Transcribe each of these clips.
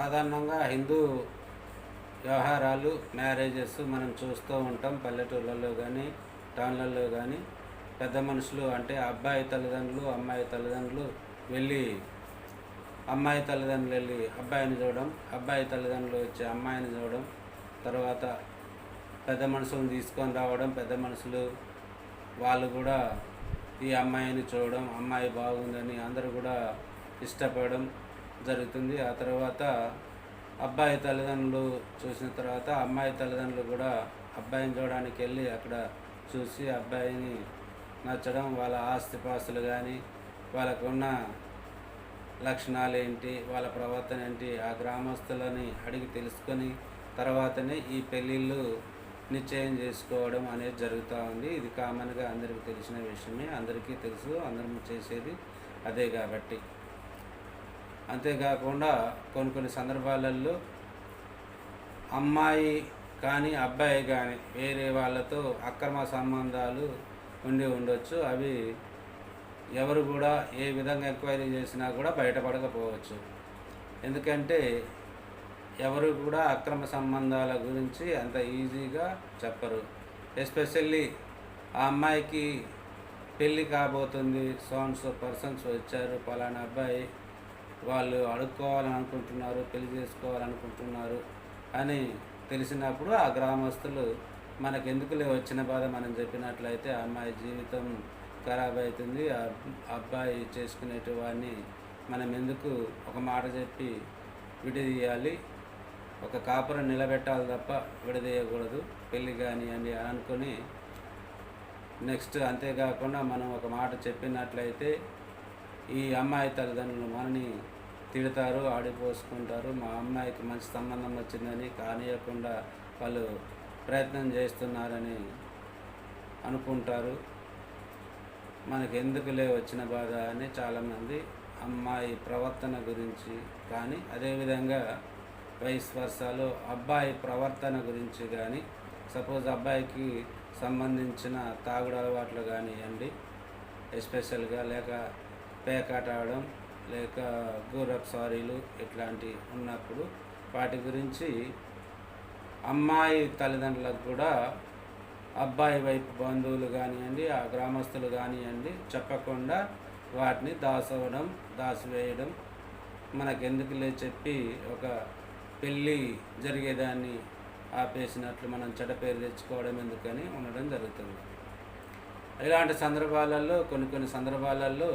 సాధారణంగా హిందూ వ్యవహారాలు మ్యారేజెస్ మనం చూస్తూ ఉంటాం. పల్లెటూళ్ళల్లో కానీ టౌన్లలో కానీ పెద్ద మనుషులు అంటే అబ్బాయి తల్లిదండ్రులు అమ్మాయి తల్లిదండ్రులు వెళ్ళి అమ్మాయి తల్లిదండ్రులు వెళ్ళి అబ్బాయిని చూడడం అబ్బాయి తల్లిదండ్రులు వచ్చి అమ్మాయిని చూడడం తర్వాత పెద్ద మనుషులను తీసుకొని రావడం పెద్ద మనుషులు వాళ్ళు కూడా ఈ అమ్మాయిని చూడడం అమ్మాయి బాగుందని అందరూ కూడా ఇష్టపడడం జరుగుతుంది. ఆ తర్వాత అబ్బాయి తల్లిదండ్రులు చూసిన తర్వాత అమ్మాయి తల్లిదండ్రులు కూడా అబ్బాయిని చూడడానికి వెళ్ళి అక్కడ చూసి అబ్బాయిని నచ్చడం వాళ్ళ ఆస్తిపాస్తులు కానీ వాళ్ళకున్న లక్షణాలు ఏంటి వాళ్ళ ప్రవర్తన ఏంటి ఆ గ్రామస్తులని అడిగి తెలుసుకొని తర్వాతనే ఈ పెళ్ళిళ్ళు నిశ్చయం చేసుకోవడం అనేది జరుగుతూ ఉంది. ఇది కామన్గా అందరికీ తెలిసిన విషయమే. అందరికీ తెలుసు. అందరం చేసేది అదే కాబట్టి. అంతేకాకుండా కొన్ని కొన్ని సందర్భాలలో అమ్మాయి కానీ అబ్బాయి కానీ వేరే వాళ్ళతో అక్రమ సంబంధాలు ఉండి ఉండొచ్చు. అవి ఎవరు కూడా ఏ విధంగా ఎంక్వైరీ చేసినా కూడా బయటపడకపోవచ్చు. ఎందుకంటే ఎవరు కూడా అక్రమ సంబంధాల గురించి అంత ఈజీగా చెప్పరు. ఎస్పెషల్లీ ఆ అమ్మాయికి పెళ్ళి కాబోతుంది సోన్స్ పర్సన్స్ వచ్చారు పలానా అబ్బాయి వాళ్ళు అడుక్కోవాలని అనుకుంటున్నారు పెళ్ళి చేసుకోవాలనుకుంటున్నారు అని తెలిసినప్పుడు ఆ గ్రామస్తులు మనకు ఎందుకులే వచ్చిన బాధ మనం చెప్పినట్లయితే అమ్మాయి జీవితం ఖరాబ్ అవుతుంది ఆ అబ్బాయి చేసుకునేటి వాడిని మనం ఎందుకు ఒక మాట చెప్పి విడదీయాలి ఒక కాపురం నిలబెట్టాలి తప్ప విడదీయకూడదు పెళ్ళి కానీ అని అనుకొని నెక్స్ట్ అంతేకాకుండా మనం ఒక మాట చెప్పినట్లయితే ఈ అమ్మాయి తల్లిదండ్రులు మనని తిడతారు ఆడిపోసుకుంటారు. మా అమ్మాయికి మంచి సంబంధం వచ్చిందని కానియకుండా వాళ్ళు ప్రయత్నం చేస్తున్నారని అనుకుంటారు. మనకి ఎందుకులే వచ్చిన బాధ అని చాలామంది అమ్మాయి ప్రవర్తన గురించి కానీ అదేవిధంగా వయస్ వర్షాలు అబ్బాయి ప్రవర్తన గురించి కానీ సపోజ్ అబ్బాయికి సంబంధించిన తాగుడు అలవాట్లు కానివ్వండి ఎస్పెషల్గా లేక పేకాట ఆడడం లేక గోరప్ సారీలు ఇట్లాంటి ఉన్నప్పుడు వాటి గురించి అమ్మాయి తల్లిదండ్రులకు కూడా అబ్బాయి వైపు బంధువులు కానివ్వండి ఆ గ్రామస్తులు కానివ్వండి చెప్పకుండా వాటిని దాసవడం దాసివేయడం మనకెందుకులే చెప్పి ఒక పెళ్ళి జరిగేదాన్ని ఆపేసినట్లు మనం చెడ్డ పేరు తెచ్చుకోవడం ఎందుకని ఉండడం జరుగుతుంది. ఇలాంటి సందర్భాలలో కొన్ని కొన్ని సందర్భాలలో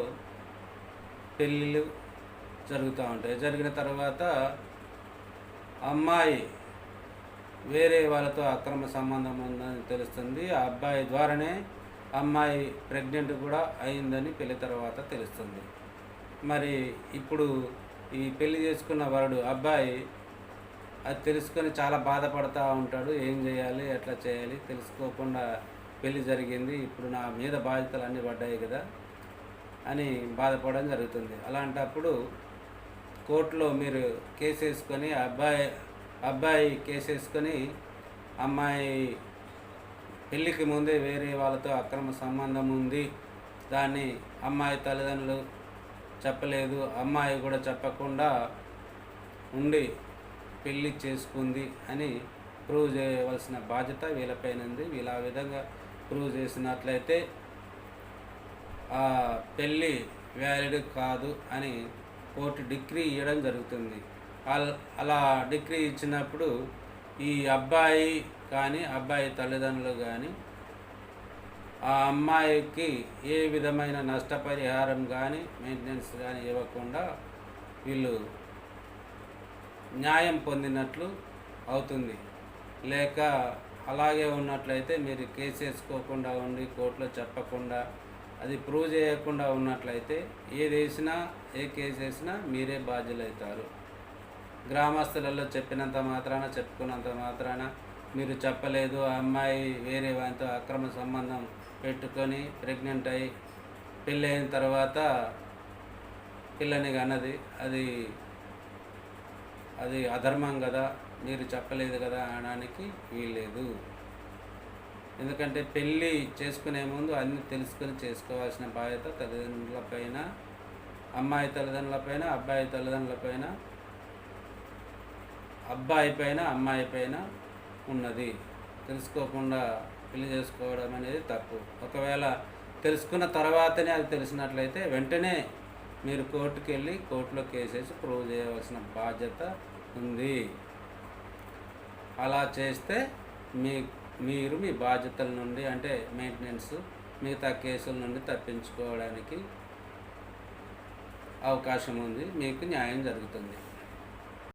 పెళ్ళిళ్ళు జరుగుతూ ఉంటాయి. జరిగిన తర్వాత అమ్మాయి వేరే వాళ్ళతో అక్రమ సంబంధం ఉందని తెలుస్తుంది. ఆ అబ్బాయి ద్వారానే అమ్మాయి ప్రెగ్నెంట్ కూడా అయిందని పెళ్ళి తర్వాత తెలుస్తుంది. మరి ఇప్పుడు ఈ పెళ్ళి చేసుకున్న వరుడు అబ్బాయి అది తెలుసుకొని చాలా బాధపడతా ఉంటాడు. ఏం చేయాలి? ఎట్లా చేయాలి? తెలుసుకోకుండా పెళ్ళి జరిగింది. ఇప్పుడు నా మీద బాధ్యతలు అన్నీ పడ్డాయి కదా. అని బాధపడడం జరుగుతుంది. అలాంటప్పుడు కోర్టులో మీరు కేసు వేసుకొని అబ్బాయి అబ్బాయి కేసు వేసుకొని అమ్మాయి పెళ్ళికి ముందే వేరే వాళ్ళతో అక్రమ సంబంధం ఉంది. దాన్ని అమ్మాయి తల్లిదండ్రులు చెప్పలేదు. అమ్మాయి కూడా చెప్పకుండా ఉండి పెళ్ళి చేసుకుంది అని ప్రూవ్ చేయవలసిన బాధ్యత వీళ్ళపైన ఉంది వీళ్ళ ఆ విధంగా ప్రూవ్ చేసినట్లయితే ఆ పెళ్ళి వ్యాలిడ్ కాదు అని కోర్టు డిగ్రీ ఇవ్వడం జరుగుతుంది. అలా డిగ్రీ ఇచ్చినప్పుడు ఈ అబ్బాయి కానీ అబ్బాయి తల్లిదండ్రులు కానీ ఆ అమ్మాయికి ఏ విధమైన నష్టపరిహారం కానీ మెయింటెనెన్స్ కానీ ఇవ్వకుండా వీళ్ళు న్యాయం పొందినట్లు అవుతుంది. లేక అలాగే ఉన్నట్లయితే మీరు కేసు వేసుకోకుండా ఉండి కోర్టులో చెప్పకుండా అది ప్రూవ్ చేయకుండా ఉన్నట్లయితే ఏది వేసినా ఏ కేసు వేసినా మీరే బాధ్యులవుతారు గ్రామస్తులలో చెప్పినంత మాత్రాన చెప్పుకున్నంత మాత్రాన మీరు చెప్పలేదు ఆ అమ్మాయి వేరే వారితో అక్రమ సంబంధం పెట్టుకొని ప్రెగ్నెంట్ అయి పెళ్ళైన తర్వాత పిల్లని కన్నది అది అది అధర్మం కదా మీరు చెప్పలేదు కదా అనడానికి వీల్లేదు. ఎందుకంటే పెళ్ళి చేసుకునే ముందు అన్ని తెలుసుకుని చేసుకోవాల్సిన బాధ్యత తల్లిదండ్రులపైన అమ్మాయి తల్లిదండ్రులపైన అబ్బాయి తల్లిదండ్రులపైన అబ్బాయి పైన అమ్మాయి పైన ఉన్నది. తెలుసుకోకుండా పెళ్ళి చేసుకోవడం అనేది తప్పు. ఒకవేళ తెలుసుకున్న తర్వాతనే అది తెలిసినట్లయితే వెంటనే మీరు కోర్టుకి వెళ్ళి కోర్టులో కేసేసి ప్రూవ్ చేయవలసిన బాధ్యత ఉంది. అలా చేస్తే మీ మీరు మీ బాధ్యతల నుండి అంటే మెయింటెనెన్స్ మిగతా కేసుల నుండి తప్పించుకోవడానికి అవకాశం ఉంది. మీకు న్యాయం జరుగుతుంది.